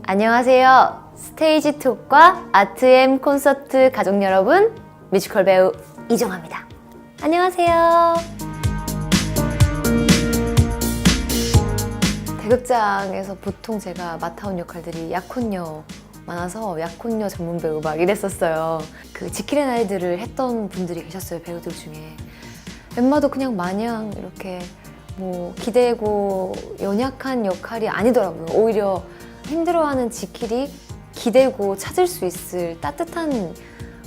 안녕하세요. 스테이지 톡과 아트엠 콘서트 가족 여러분, 뮤지컬 배우 이정아입니다. 안녕하세요. 대극장에서 보통 제가 맡아온 역할들이 약혼녀 많아서 약혼녀 전문 배우 막 이랬었어요. 그 지킬의 나이들을 했던 분들이 계셨어요 배우들 중에. 엠마도 그냥 마냥 이렇게 뭐 기대고 연약한 역할이 아니더라고요. 오히려 힘들어하는 지킬이 기대고 찾을 수 있을 따뜻한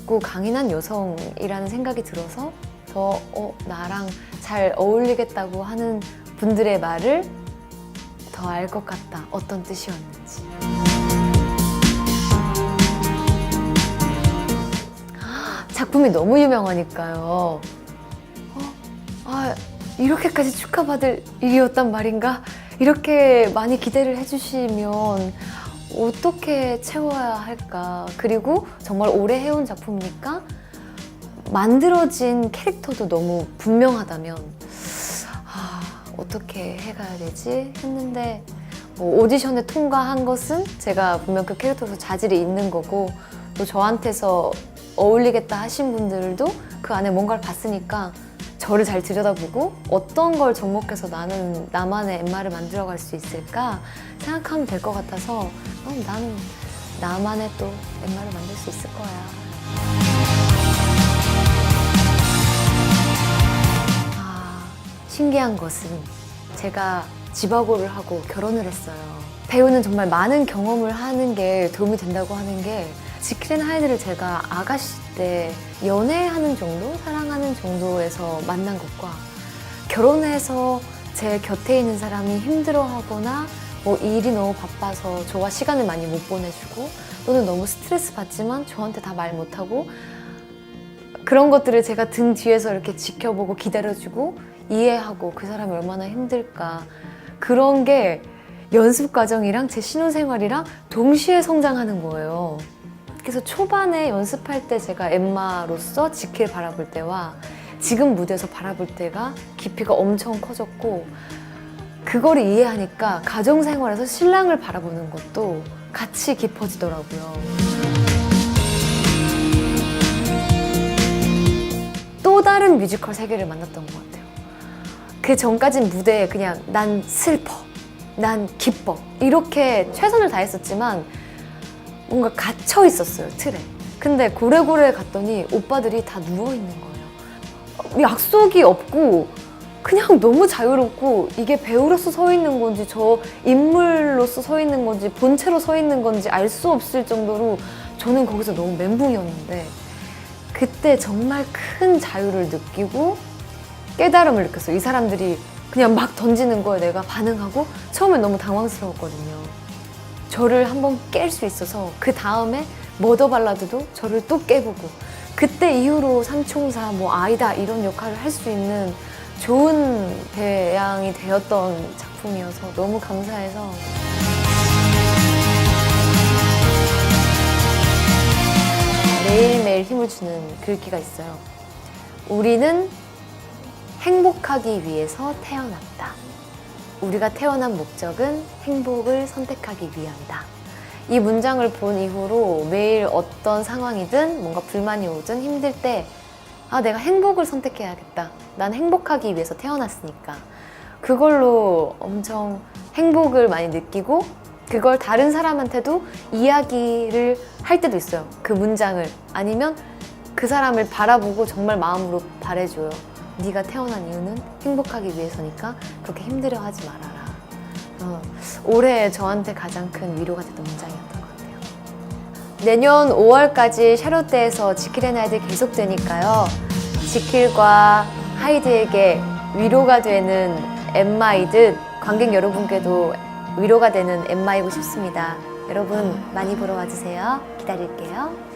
고 강인한 여성이라는 생각이 들어서 더 어, 나랑 잘 어울리겠다고 하는 분들의 말을 더 알 것 같다. 어떤 뜻이었는지. 작품이 너무 유명하니까요. 어, 아, 이렇게까지 축하받을 일이었단 말인가? 이렇게 많이 기대를 해주시면 어떻게 채워야 할까? 그리고 정말 오래 해온 작품이니까 만들어진 캐릭터도 너무 분명하다면 아, 어떻게 해가야 되지? 했는데 뭐 오디션에 통과한 것은 제가 분명 그 캐릭터에서 자질이 있는 거고 또 저한테서 어울리겠다 하신 분들도 그 안에 뭔가를 봤으니까 저를 잘 들여다보고 어떤 걸 접목해서 나는 나만의 엠마를 만들어갈 수 있을까 생각하면 될 것 같아서 어, 나는 나만의 또 엠마를 만들 수 있을 거야. 아, 신기한 것은 제가 집하고를 하고 결혼을 했어요. 배우는 정말 많은 경험을 하는 게 도움이 된다고 하는 게 지킬앤 하이드를 제가 아가씨 때 연애하는 정도, 사랑하는 정도에서 만난 것과 결혼해서 제 곁에 있는 사람이 힘들어하거나 뭐 일이 너무 바빠서 저와 시간을 많이 못 보내주고 또는 너무 스트레스 받지만 저한테 다 말 못하고 그런 것들을 제가 등 뒤에서 이렇게 지켜보고 기다려주고 이해하고 그 사람이 얼마나 힘들까 그런 게 연습 과정이랑 제 신혼생활이랑 동시에 성장하는 거예요. 그래서 초반에 연습할 때 제가 엠마로서 지킬 바라볼 때와 지금 무대에서 바라볼 때가 깊이가 엄청 커졌고 그거를 이해하니까 가정생활에서 신랑을 바라보는 것도 같이 깊어지더라고요. 또 다른 뮤지컬 세계를 만났던 것 같아요. 그 전까진 무대에 그냥 난 슬퍼, 난 기뻐 이렇게 최선을 다했었지만 뭔가 갇혀 있었어요 틀에. 근데 고래고래 갔더니 오빠들이 다 누워 있는 거예요. 약속이 없고 그냥 너무 자유롭고 이게 배우로서 서 있는 건지 저 인물로서 서 있는 건지 본체로 서 있는 건지 알 수 없을 정도로 저는 거기서 너무 멘붕이었는데 그때 정말 큰 자유를 느끼고 깨달음을 느꼈어요. 이 사람들이 그냥 막 던지는 거에 내가 반응하고 처음에 너무 당황스러웠거든요. 저를 한번 깰 수 있어서 그 다음에 머더 발라드도 저를 또 깨보고 그때 이후로 삼총사 뭐 아이다 이런 역할을 할 수 있는 좋은 배양이 되었던 작품이어서 너무 감사해서 매일매일 힘을 주는 글귀가 있어요. 우리는 행복하기 위해서 태어났다. 우리가 태어난 목적은 행복을 선택하기 위함이다. 이 문장을 본 이후로 매일 어떤 상황이든 뭔가 불만이 오든 힘들 때 아, 내가 행복을 선택해야겠다. 난 행복하기 위해서 태어났으니까. 그걸로 엄청 행복을 많이 느끼고 그걸 다른 사람한테도 이야기를 할 때도 있어요. 그 문장을. 아니면 그 사람을 바라보고 정말 마음으로 바래줘요. 네가 태어난 이유는 행복하기 위해서니까 그렇게 힘들어하지 말아라. 어, 올해 저한테 가장 큰 위로가 됐던 문장이었던 것 같아요. 내년 5월까지 샤롯대에서 지킬의 나이드 계속되니까요. 지킬과 하이드에게 위로가 되는 엠마이듯 관객 여러분께도 위로가 되는 엠마이고 싶습니다. 여러분 많이 보러 와주세요. 기다릴게요.